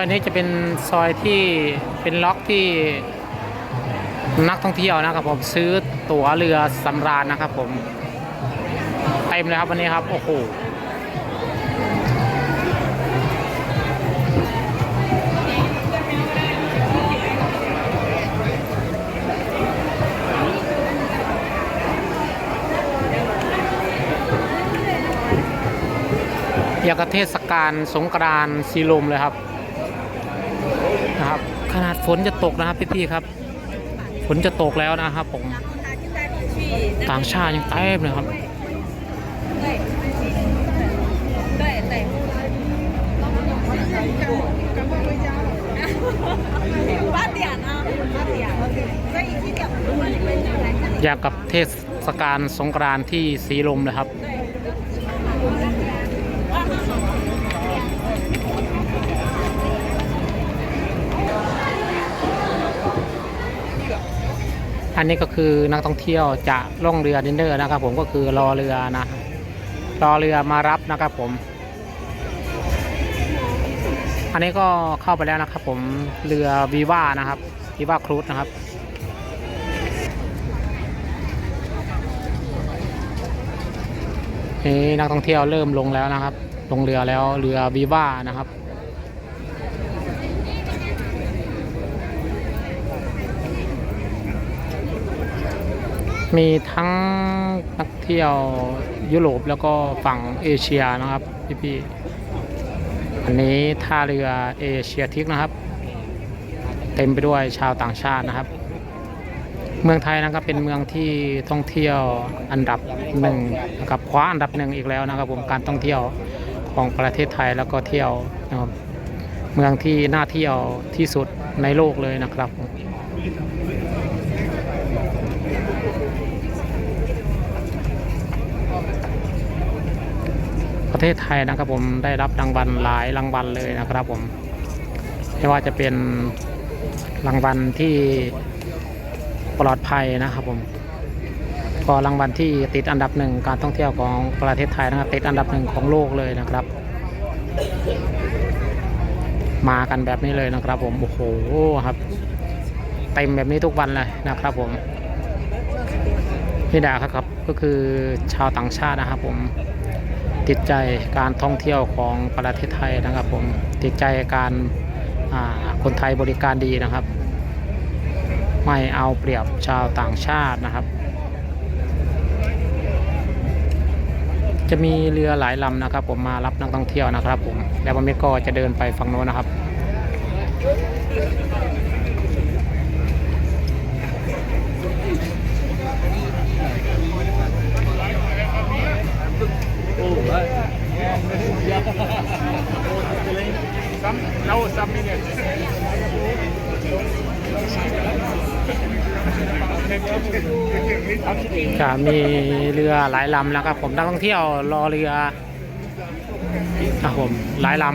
อันนี้จะเป็นซอยที่เป็นล็อกที่นักท่องเที่ยวนะครับผมซื้อตั๋วเรือสำราญนะครับผมเต็มเลยครับวันนี้ครับ โอ้โหอยากกับเทศกาลสงกรานต์สีลมเลยครับ นะครับ ขนาดฝนจะตกนะครับพี่ๆครับ ฝนจะตกแล้วนะครับผม ต่างชาติยังเต็มเลยครับอยากกับเทศกาลสงกรานต์ที่สีลมเลยครับ อันนี้ก็คือนักท่องเที่ยวจะล่องเรือดินเนอร์นะครับ ผมก็คือรอเรือนะรอเรือมารับนะครับผม อันนี้ก็เข้าไปแล้วนะครับ ผมเรือวีว่านะครับวีว่าครูซนะครับนี่นักท่องเที่ยวเริ่มลงแล้วนะครับ ลงเรือแล้วเรือวีว่านะครับ มีทั้งนักเที่ยวยุโรปแล้วก็ฝั่งเอเชียนะครับพี่ๆอันนี้ท่าเรือเอเชียทิกนะครับ เต็มไปด้วยชาวต่างชาตินะครับ เมืองไทยนะครับเป็นเมืองที่ท่องเที่ยวอันดับหนึ่งนะครับคว้าอันดับหนึ่งอีกแล้วนะครับผมการท่องเที่ยวของประเทศไทยแล้วก็เที่ยวนะครับเมืองที่น่าเที่ยวที่สุดในโลกเลยนะครับ ประเทศไทยนะครับผมได้รับรางวัลหลายรางวัลเลยนะครับผมไม่ว่าจะเป็นรางวัลที่ปลอดภัยนะครับผมก็รางวัลที่ติดอันดับหนึ่งการท่องเที่ยวของประเทศไทยนะครับติดอันดับหนึ่งของโลกเลยนะครับ มากันแบบนี้เลยนะครับ ผมโอ้โหครับ เต็มแบบนี้ทุกวันเลยนะครับ ผมนี่ดาครับก็คือชาวต่างชาตินะครับผม ติดใจการท่องเที่ยวของประเทศไทยนะครับผมติดใจการาคนไทยบริการดีนะครับ ไม่เอาเปรียบชาวต่างชาตินะครับ จะมีเรือหลายลำนะครับ ผมมารับนักท่องเที่ยวนะครับผมแล้ววันนี้ก็จะเดินไปฝั่งโน้นนะครับ จะมีเรือหลายลำนะครับ ผมนักท่องเที่ยวรอเรือครับผมหลายลำ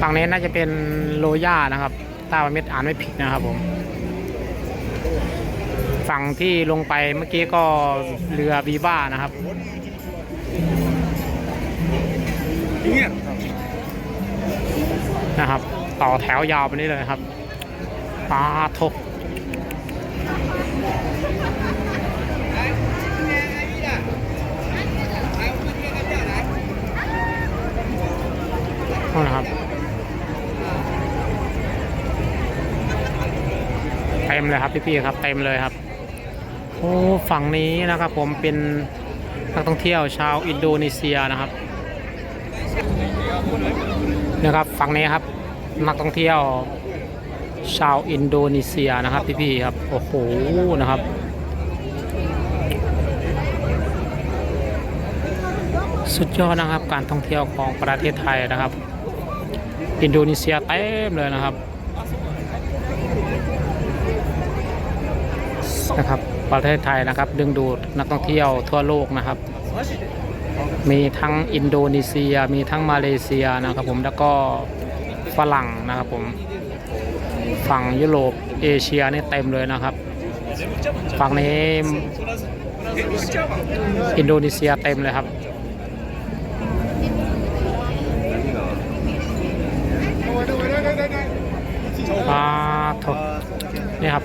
ฝั่งนี้น่าจะเป็นโรย่านะครับตาเม็ดอ่านไม่ผิดนะครับผม ฝั่งที่ลงไปเมื่อกี้ก็เรือวีบ้านะครับ Hier. นะครับ ต่อแถวยาวไปนี่เลยครับปลาทกนั่นนะครับเต็มเลยครับพี่ๆครับเต็มเลยครับโอ้ฝั่งนี้นะครับผมเป็นนักท่องเที่ยวชาวอินโดนีเซียนะครับนะครับฝั่งนี้ครับนักท่องเที่ยวชาวอินโดนีเซียนะครับพี่ๆครับโอ้โหนะครับสุดยอดนะครับการท่องเที่ยวของประเทศไทยนะครับ อินโดนีเซียเต็มเลยนะครับนะครับ ประเทศไทยนะครับ ดึงดูดนักท่องเที่ยวทั่วโลกนะครับ มีทั้งอินโดนีเซีย มีทั้งมาเลเซียนะครับผมแล้วก็ฝรั่งนะครับผมฝั่งยุโรปเอเชียนี่เต็มเลยนะครับ ฝั่งนี้อินโดนีเซียเต็มเลยครับอ่าโถนี่ครับ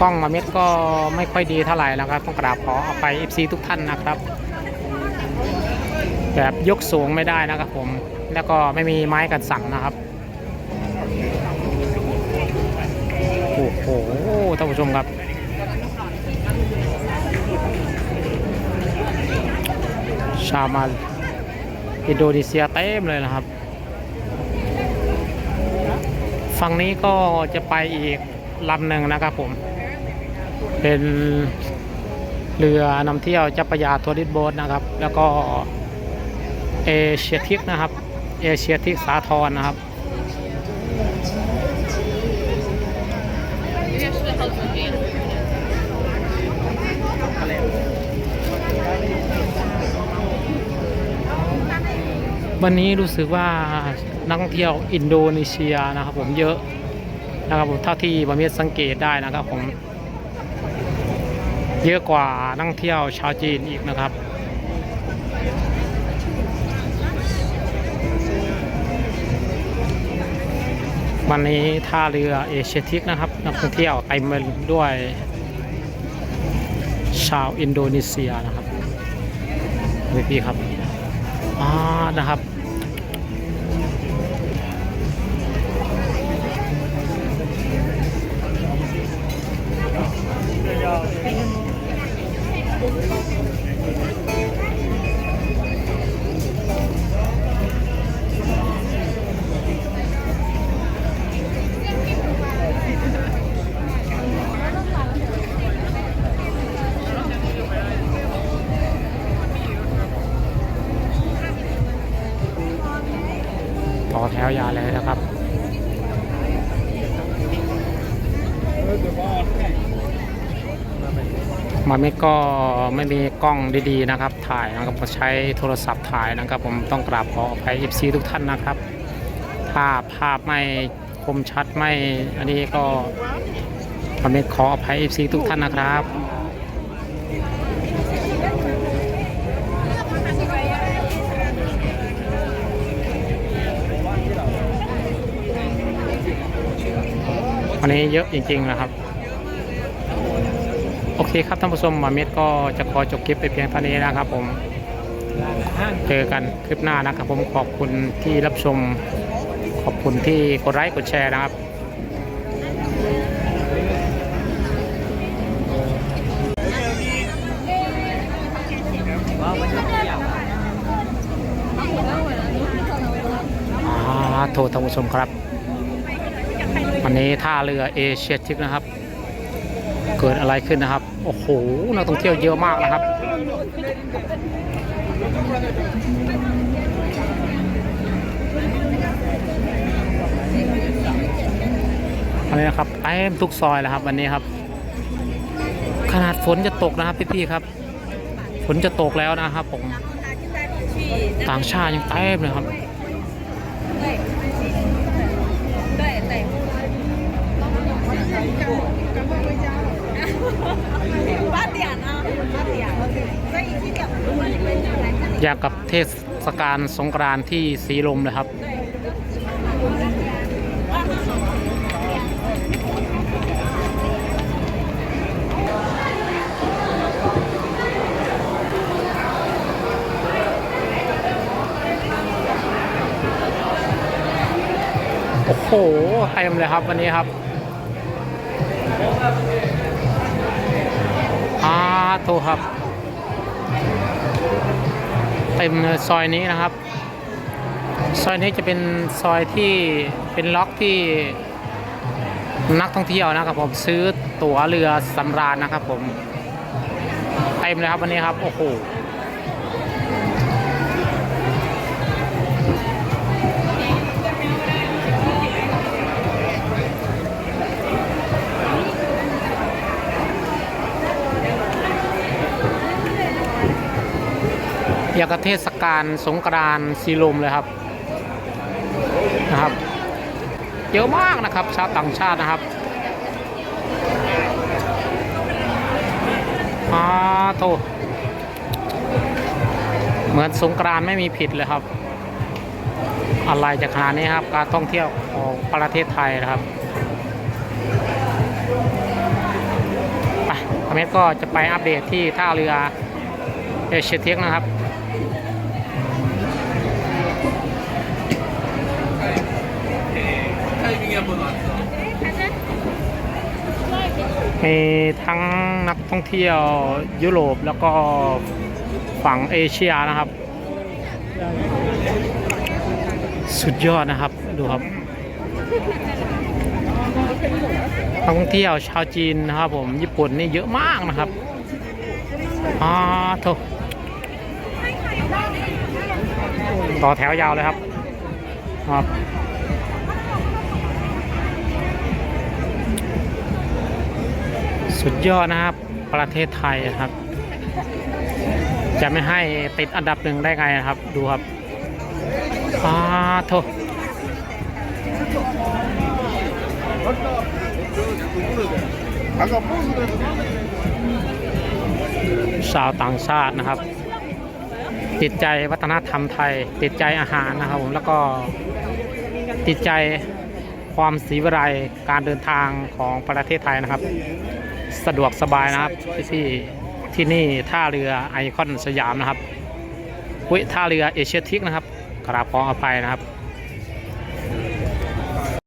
กล้องมาเม็ดก็ไม่ค่อยดีเท่าไหร่นะครับต้องกราบขอเอภัย FC ทุกท่านนะครับ แบบยกสูงไม่ได้นะครับผมแล้วก็ไม่มีไม้กันสั่นนะครับโอ้โหท่านผู้ชมครับชาวมาอินโดนีเซียเต็มเลยนะครับ ฝั่งนี้ก็จะไปอีกลำหนึ่งนะครับผม เป็นเรือนำเที่ยวจัปยาทัวริสโบ๊ทนะครับ แล้วก็เอเชียทิกนะครับ เอเชียทิกสาทรนะครับวันนี้รู้สึกว่านักท่องเที่ยวอินโดนีเซียนะครับผมเยอะนะครับผมเท่าที่บามีสังเกตได้นะครับผม เยอะกว่านักท่งเที่ยวชาวจีนอีกนะครับ วันนี้ท่าเรือเอเชียทิกนะครับ นักท่องเที่ยวเต็มไปด้วยชาวอินโดนีเซียนะครับนี่พี่ครับอ่านะครับ มันไม่ก็ไม่มีกล้องดีๆนะครับ ถ่ายนะครับก็ใช้โทรศัพท์ถ่ายนะครับ ผมต้องกราบขออภัย FC ทุกท่านนะครับ ภาพภาพไม่คมชัดไม่อันนี้ก็มันไม่ขออภัย FC ทุกท่านนะครับวันนี้เยอะจริงๆนะครับ โอเคครับท่านผู้ชมหมาเม็ดก็จะขอจบคลิปไปเพียงเท่านี้นะครับผมเจอกันคลิปหน้านะครับผมขอบคุณที่รับชม ขอบคุณที่กดไลค์กดแชร์นะครับอาโทษท่านผู้ชมครับ วันนี้ท่าเรือเอเชียทิกนะครับ เกิดอะไรขึ้นนะครับ โอ้โห นักท่องเที่ยวเยอะมากนะครับ อันนี้นะครับเต็มทุกซอยแล้วครับ วันนี้ครับ ขนาดฝนจะตกนะครับพี่ๆครับ ฝนจะตกแล้วนะครับผม ต่างชาติยังเต็มเลยครับ อย่างกับเทศกาลสงกรานที่สีลมเลยครับ โอ้โหเต็มเลยครับวันนี้ครับอาโตครับ เต็มซอยนี้นะครับ ซอยนี้จะเป็นซอยที่เป็นล็อกที่นักท่องเที่ยวนะครับผมซื้อตั๋วเรือสำราญนะครับผมเต็มเลยครับวันนี้ครับโอ้โห อย่างกับเทศกาลสงกรานต์สีลมเลยครับนะครับเยอะมากนะครับชาวต่างชาตินะครับอาโทเหมือนสงกรานต์ไม่มีผิดเลยครับ อะไรจะขนาดนี้ครับ การท่องเที่ยวของประเทศไทยนะครับไปอเมริกก็จะไปอัปเดตที่ท่าเรือเอเชียเทคนะครับ มีทั้งนักท่องเที่ยวยุโรปแล้วก็ฝั่งเอเชียนะครับ สุดยอดนะครับดูครับนักท่องเที่ยวชาวจีนนะครับผมญี่ปุ่นนี่เยอะมากนะครับอ่าโถต่อแถวยาวเลยครับครับ สุดยอดนะครับ ประเทศไทยนะครับ จะไม่ให้ติดอันดับหนึ่งได้ไงนะครับ ดูครับอาโทชาวต่างชาตินะครับ ติดใจวัฒนธรรมไทย ติดใจอาหารนะครับผมแล้วก็ติดใจความศีวิไลการเดินทางของประเทศไทยนะครับ สะดวกสบายนะครับที่ที่ที่นี่ท่าเรือไอคอนสยามนะครับเว้ยท่าเรือเอเชียทิกนะครับกราบขออภัยนะครับ